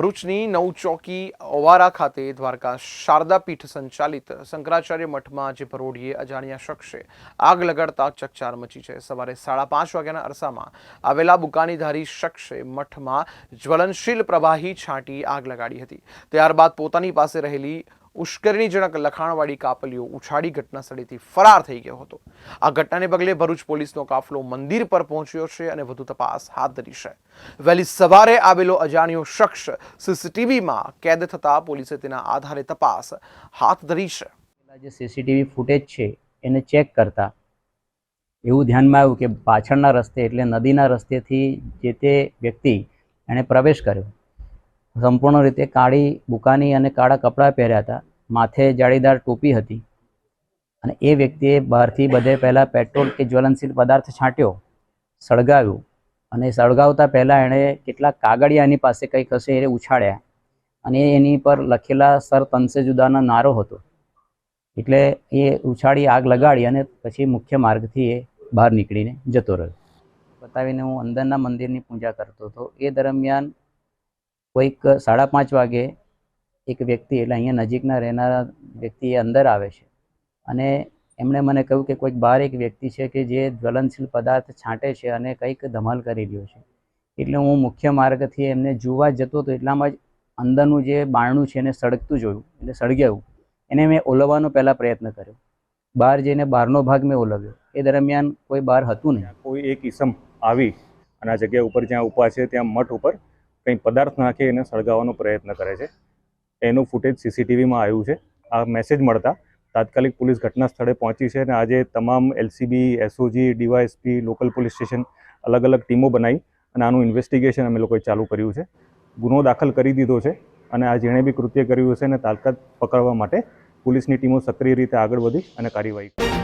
ભરૂચની નવ ચોકી ઓવારા ખાતે દ્વારકા શારદા પીઠ સંચાલિત શંકરાચાર્ય મઠમાં આજે ભરોડીએ અજાણ્યા શખ્સે આગ લગાડતા ચકચાર મચી છે. સવારે સાડા પાંચ વાગ્યાના અરસામાં આવેલા બુકાનીધારી શખ્સે મઠમાં જ્વલનશીલ પ્રવાહી છાંટી આગ લગાડી હતી. ત્યારબાદ પોતાની પાસે રહેલી ઉશ્કેરણીજનક લખાણવાળી કાપલીઓ ઉછાળી ઘટના સ્થળેથી ફરાર થઈ ગયો હતો. આ ઘટનાને પગલે ભરૂચ પોલીસનો કાફલો મંદિર પર પહોંચ્યો છે અને વધુ તપાસ હાથ ધરી છે. વહેલી સવારે આવેલો અજાણ્યો શખ્સ સીસીટીવીમાં કેદ થતા પોલીસે તેના આધારે તપાસ હાથ ધરી છે. જે સીસીટીવી ફૂટેજ છે, એને ચેક કરતા એવું ધ્યાનમાં આવ્યું કે પાછળના રસ્તે એટલે નદીના રસ્તેથી જે તે વ્યક્તિ એણે પ્રવેશ કર્યો. સંપૂર્ણ રીતે કાળી બુકાની અને કાળા કપડાં પહેર્યા હતા. માથે જાળીદાર ટોપી હતી. અને એ વ્યક્તિએ બહારથી બધે પહેલાં પેટ્રોલ કે જ્વલનશીલ પદાર્થ છાંટ્યો, સળગાવ્યું અને સળગાવતા પહેલાં એણે કેટલાક કાગળિયા એની પાસે કંઈક હશે એ ઉછાળ્યા અને એની પર લખેલા સર તનસે જુદાનો નારો હતો. એટલે એ ઉછાળી આગ લગાડી અને પછી મુખ્ય માર્ગથી એ બહાર નીકળીને જતો રહ્યો. બતાવીને હું અંદરના મંદિરની પૂજા કરતો હતો. એ દરમિયાન કોઈક સાડા પાંચ વાગે એક વ્યક્તિ એટલે અહીંયા નજીકના રહેનારા વ્યક્તિ એ અંદર આવે છે. અને એમણે મને કહ્યું કે કોઈક બહાર એક વ્યક્તિ છે કે જે જ્વલનશીલ પદાર્થ છાંટે છે અને કંઈક ધમાલ કરી રહ્યો છે. એટલે હું મુખ્ય માર્ગથી એમને જોવા જતો હતો એટલામાં જ અંદરનું જે બારણું છે એને સળગતું જોયું, એટલે સળગ્યું. એને મેં ઓલવવાનો પહેલાં પ્રયત્ન કર્યો. બહાર જઈને બહારનો ભાગ મેં ઓલવ્યો. એ દરમિયાન કોઈ બહાર હતું નહીં. કોઈ એક ઈસમ આવી અને આ જગ્યા ઉપર જ્યાં ઊભા છે, ત્યાં મઠ ઉપર કંઈ પદાર્થ નાખી એને સળગાવવાનો પ્રયત્ન કરે છે. એનું ફૂટેજ સીસીટીવીમાં આવ્યું છે. આ મેસેજ મળતા તાત્કાલિક પોલીસ ઘટના સ્થળે પહોંચી છે અને આજે તમામ LCB SOG DYSP local police station અલગ અલગ ટીમો બનાવી અને આનું ઇન્વેસ્ટિગેશન અમે લોકોએ ચાલુ કર્યું છે. ગુનો દાખલ કરી દીધો છે અને આ જેણે બી કૃત્ય કર્યું હશે એને તાત્કાલિક પકડવા માટે પોલીસની ટીમો સક્રિય રીતે આગળ વધી અને કાર્યવાહી કરી